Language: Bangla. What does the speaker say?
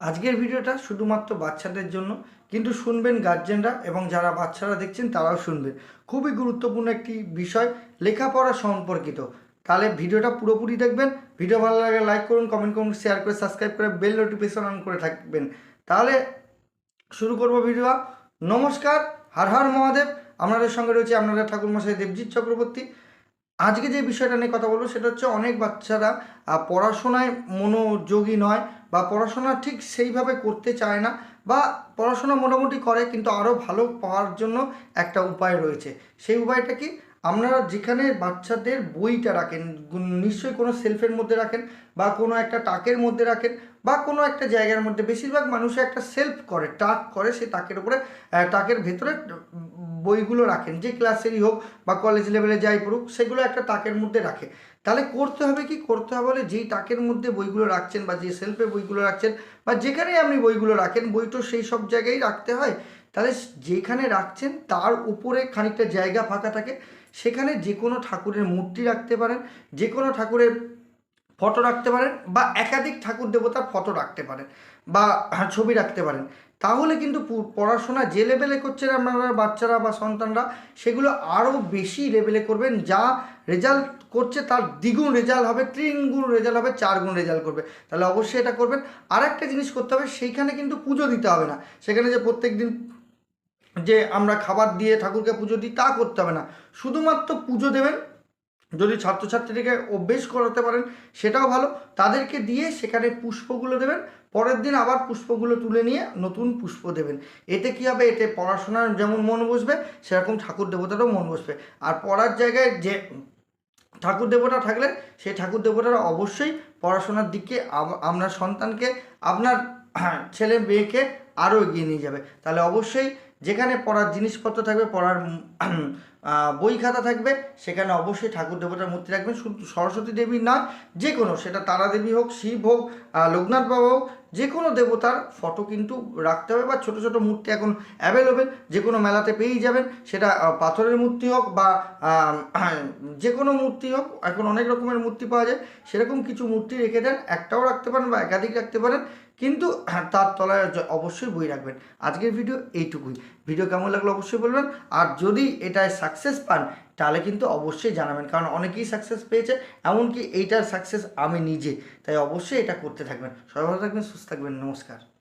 আজকের ভিডিওটা শুধুমাত্র বাচ্চাদের জন্য, কিন্তু শুনবেন গার্জেনরা এবং যারা বাচ্চারা দেখছেন তারাও শুনবেন খুবই গুরুত্বপূর্ণ একটি বিষয়, লেখাপড়া সম্পর্কিত। তাহলে ভিডিওটা পুরোপুরি দেখবেন, ভিডিও ভালো লাগে লাইক করুন কমেন্ট করুন শেয়ার করে সাবস্ক্রাইব করে বেল নোটিফিকেশন অন করে থাকবেন। তাহলে শুরু করব ভিডিও নমস্কার, হর হর মহাদেব। আপনাদের সঙ্গে রয়েছে আপনাদের ঠাকুরমশাই দেবজিৎ চক্রবর্তী। আজকে যে বিষয়টা নিয়ে কথা বলব সেটা হচ্ছে অনেক বাচ্চারা পড়াশোনায় মনোযোগী নয় বা পড়াশোনা ঠিক সেইভাবে করতে চায় না বা পড়াশোনা মোটামুটি করে কিন্তু আরও ভালো পাওয়ার জন্য একটা উপায় রয়েছে। সেই উপায়টা কি? আপনারা যেখানে বাচ্চাদের বইটা রাখেন নিশ্চয়ই কোনো সেলফের মধ্যে রাখেন বা কোনো একটা টাকের মধ্যে রাখেন বা কোনো একটা জায়গার মধ্যে। বেশিরভাগ মানুষ একটা সেলফ করে, টাক করে সেই টাকের উপরে টাকের ভেতরে বইগুলো রাখেন, যে ক্লাসেরই হোক বা কলেজ লেভেলে যাই পড়ুক, সেগুলো একটা তাকের মধ্যে রাখে। তাহলে করতে হবে কি? করতে হবে বলে যেই তাকের মধ্যে বইগুলো রাখছেন বা যে সেলফে বইগুলো রাখছেন বা যেখানেই আপনি বইগুলো রাখেন, বই তো সেই সব জায়গায় রাখতে হয়। তাহলে যেখানে রাখছেন, তার উপরে খানিকটা জায়গা ফাঁকা থাকে। সেখানে যে কোনো ঠাকুরের মূর্তি রাখতে পারেন যে কোনো ঠাকুরের ফটো রাখতে পারেন বা একাধিক ঠাকুর দেবতার ফটো রাখতে পারেন বা ছবি রাখতে পারেন। তাহলে কিন্তু পড়াশোনা যে লেভেলে করছেন আপনারা বাচ্চারা বা সন্তানরা, সেগুলো আরও বেশি লেভেলে করবেন, যা রেজাল্ট করছে তার দ্বিগুণ রেজাল্ট হবে তিন গুণ রেজাল্ট হবে চার গুণ রেজাল্ট করবে। তাহলে অবশ্যই এটা করবেন। আর একটা জিনিস করতে হবে, সেইখানে কিন্তু পুজো দিতে হবে না। সেখানে যে প্রত্যেক দিন যে আমরা খাবার দিয়ে ঠাকুরকে পুজো দিই, তা করতে হবে না। শুধুমাত্র পুজো দেবেন যদি ছাত্রছাত্রীকে অভ্যেস করাতে পারেন, সেটাও ভালো। তাদেরকে দিয়ে সেখানে পুষ্পগুলো দেবেন, পরের দিন আবার পুষ্পগুলো তুলে নিয়ে নতুন পুষ্প দেবেন। এতে কী হবে? এতে পড়াশোনার যেমন মন বসবে, সেরকম ঠাকুর দেবতারও মন বসবে। আর পড়ার জায়গায় যে ঠাকুর দেবতা থাকলে, সেই ঠাকুর দেবতারা অবশ্যই পড়াশোনার দিকে আপনার সন্তানকে, আপনার ছেলে মেয়েকে আরও এগিয়ে নিয়ে যাবে। তাহলে অবশ্যই যেখানে পড়ার জিনিসপত্র থাকবে, পড়ার বই খাতা থাকবে সেখানে অবশ্যই ঠাকুর দেবতার মূর্তি রাখবেন। শুধু সরস্বতী দেবী না যে কোনো সেটা তারা দেবী হোক শিব হোক লোকনাথ বাবা হোক যে কোনো দেবতার ফটো কিন্তু রাখতে হবে বা ছোট ছোট মূর্তি এখন অ্যাভেলেবেল যে কোনো মেলাতে পেয়েই যাবেন। সেটা পাথরের মূর্তি হোক বা যে কোনো মূর্তি হোক এখন অনেক রকমের মূর্তি পাওয়া যায়। সেরকম কিছু মূর্তি রেখে দেন একটাও রাখতে পারেন বা একাধিক রাখতে পারেন। কিন্তু হ্যাঁ, তার তলায় অবশ্যই বই রাখবেন। আজকের ভিডিও এইটুকুই। ভিডিও কেমন লাগল অবশ্যই বলবেন। আর যদি এটায় সাকসেস পান, তাহলে কিন্তু অবশ্যই জানাবেন। কারণ অনেকেই সাকসেস পেয়েছে, এমনকি এইটার সাকসেস আমি নিজে। তাই অবশ্যই এটা করতে থাকবেন। সবাই ভালো থাকবেন, সুস্থ থাকবেন। নমস্কার।